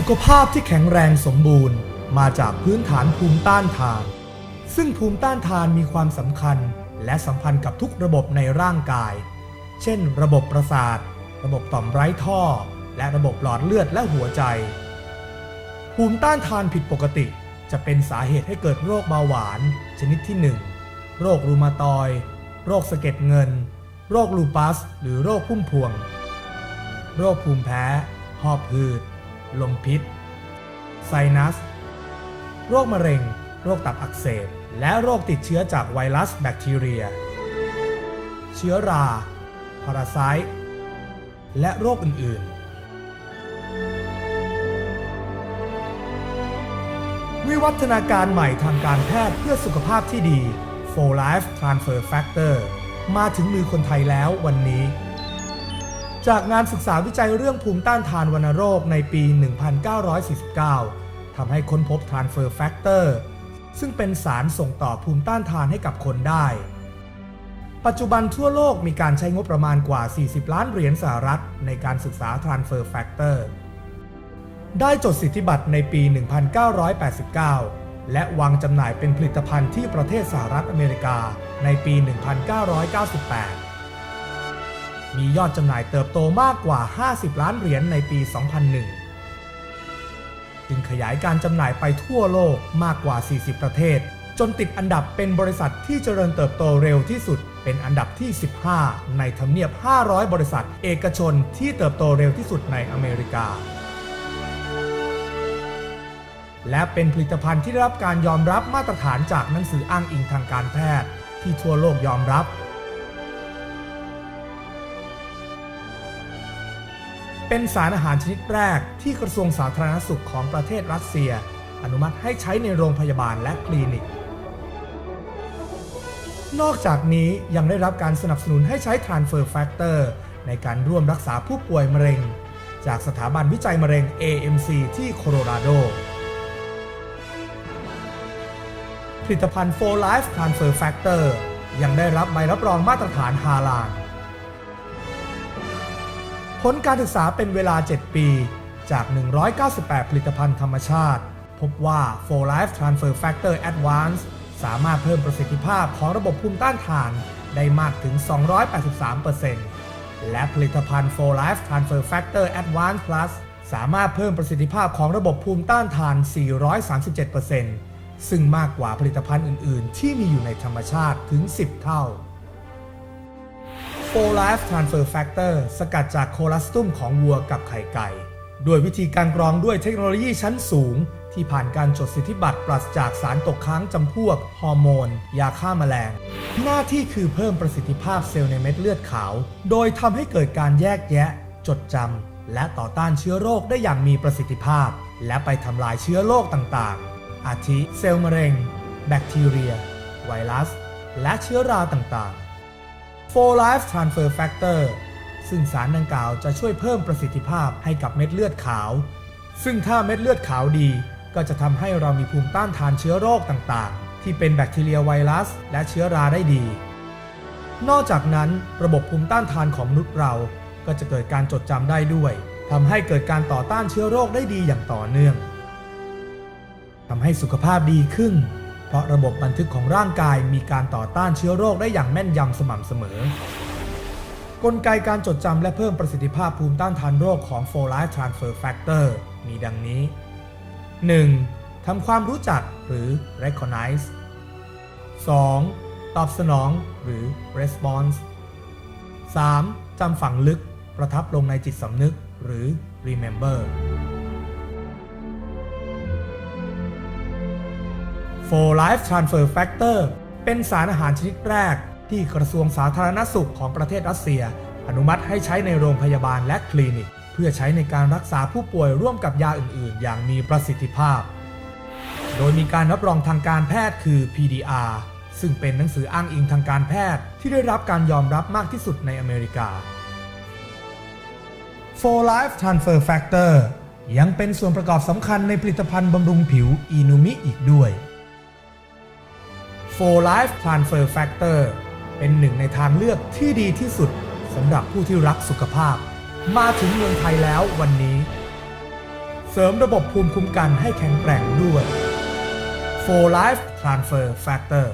สุขภาพที่แข็งแรงสมบูรณ์ มาจากพื้นฐานภูมิต้านทาน ซึ่งภูมิต้านทานมีความสำคัญ และสัมพันธ์กับทุกระบบในร่างกาย เช่น ระบบประสาท ระบบต่อมไร้ท่อ และระบบหลอดเลือดและหัวใจ ภูมิต้านทานผิดปกติ จะเป็นสาเหตุให้เกิดโรคเบาหวาน ชนิดที่ 1 โรครูมาตอยโรคสะเก็ดเงิน โรคลูปัส หรือโรคพุ่มพวง โรคภูมิแพ้ หอบหืด ลมพิษ ไซนัส โรคมะเร็ง โรคตับอักเสบ และโรคติดเชื้อจากไวรัสแบคทีเรีย เชื้อรา พาราไซต์และโรคอื่น ๆ วิวัฒนาการใหม่ทางการแพทย์เพื่อสุขภาพที่ดี For Life Transfer Factor มาถึงมือคนไทยแล้ววันนี้ จากงานศึกษาวิจัยเรื่องภูมิต้านทานวัณโรคในปี 1949 ทำให้ค้นพบ Transfer Factor ซึ่งเป็นสารส่งต่อภูมิต้านทานให้กับคนได้ ปัจจุบันทั่วโลกมีการใช้งบประมาณกว่า 40 ล้านเหรียญสหรัฐในการศึกษา Transfer Factor ได้จดสิทธิบัตรในปี 1989 และวางจำหน่ายเป็นผลิตภัณฑ์ที่ประเทศสหรัฐอเมริกาในปี 1998 มียอดจำหน่ายเติบโตมากกว่า 50 ล้านเหรียญในปี 2001 จึงขยายการจำหน่ายไปทั่วโลกมากกว่า 40 ประเทศ จนติดอันดับเป็นบริษัทที่เจริญเติบโตเร็วที่สุด เป็นอันดับที่ 15 ในทำเนียบ 500 บริษัท เอกชนที่เติบโตเร็วที่สุดในอเมริกา และเป็นผลิตภัณฑ์ที่ได้รับการยอมรับมาตรฐานจากหนังสืออ้างอิงทางการแพทย์ ที่ทั่วโลกยอมรับ เป็นสารอาหารชนิดแรกที่กระทรวงสาธารณสุขของประเทศรัสเซีย อนุมัติให้ใช้ในโรงพยาบาลและคลินิก นอกจากนี้ยังได้รับการสนับสนุนให้ใช้ Transfer Factor ในการร่วมรักษาผู้ป่วยมะเร็ง จากสถาบันวิจัยมะเร็ง AMC ที่โคโลราโด ผลิตภัณฑ์ For Life Transfer Factor ยังได้รับใบรับรองมาตรฐานฮาลาล ผลการศึกษาเป็นเวลา 7 ปี จาก 198 ผลิตภัณฑ์ธรรมชาติ พบว่า For Life Transfer Factor Advance สามารถเพิ่มประสิทธิภาพของระบบภูมิต้านทานได้มากถึง 283%และผลิตภัณฑ์ For Life Transfer Factor Advance Plus สามารถเพิ่มประสิทธิภาพของระบบภูมิต้านทาน 437%ซึ่งมากกว่าผลิตภัณฑ์อื่น ๆ ที่มีอยู่ในธรรมชาติถึง 10 เท่า 4 Life Transfer Factor สกัดจากโคลาสตุมของวัวกับไข่ไก่ด้วยวิธีการกรองด้วยเทคโนโลยีชั้นสูง ที่ผ่านการจดสิทธิบัตรปราศจากสารตกค้างจำพวก ฮอร์โมน ยาฆ่าแมลง หน้าที่คือเพิ่มประสิทธิภาพเซลล์ในเม็ดเลือดขาว โดยทำให้เกิดการแยกแยะ จดจำและต่อต้านเชื้อโรคได้อย่างมีประสิทธิภาพ และไปทำลายเชื้อโรคต่างๆ อาทิเซลล์มะเร็ง แบคทีเรีย ไวรัส และเชื้อราต่างๆ For Life Transfer Factor ซึ่งสารดังกล่าวจะช่วยเพิ่มประสิทธิภาพให้กับเม็ดเลือดขาว ซึ่งถ้าเม็ดเลือดขาวดี ก็จะทำให้เรามีภูมิต้านทานเชื้อโรคต่างๆ ที่เป็นแบคทีเรียไวรัส และเชื้อราได้ดี นอกจากนั้นระบบภูมิต้านทานของมนุษย์เรา ก็จะเกิดการจดจำได้ด้วยทำให้เกิดการต่อต้านเชื้อโรคได้ดีอย่างต่อเนื่องทำให้สุขภาพดีขึ้น เพราะระบบบันทึกของร่างกายมีการต่อต้านเชื้อโรคได้อย่างแม่นยำสม่ำเสมอ กลไกการจดจำและเพิ่มประสิทธิภาพภูมิต้านทานโรคของ For Life Transfer Factor มีดังนี้ 1. ทำความรู้จักหรือ recognize 2. ตอบสนองหรือ response 3. จำฝังลึกประทับลงในจิตสำนึกหรือ remember For Life Transfer Factor เป็นสารอาหารชนิดแรก ที่กระทรวงสาธารณสุขของประเทศรัสเซีย อนุมัติให้ใช้ในโรงพยาบาลและคลินิก เพื่อใช้ในการรักษาผู้ป่วยร่วมกับยาอื่น ๆ อย่างมีประสิทธิภาพ โดยมีการรับรองทางการแพทย์คือ PDR ซึ่งเป็นหนังสืออ้างอิงทางการแพทย์ที่ได้รับการยอมรับมากที่สุดในอเมริกา For Life Transfer Factor ยังเป็นส่วนประกอบสำคัญในผลิตภัณฑ์บำรุงผิวอีนูมิอีกด้วย 4 Life Transfer Factor เป็นหนึ่งในทางเลือกที่ดีที่สุดสำหรับผู้ที่รักสุขภาพ มาถึงเมืองไทยแล้ววันนี้ เสริมระบบภูมิคุ้มกันให้แข็งแกร่งด้วย4 Life Transfer Factor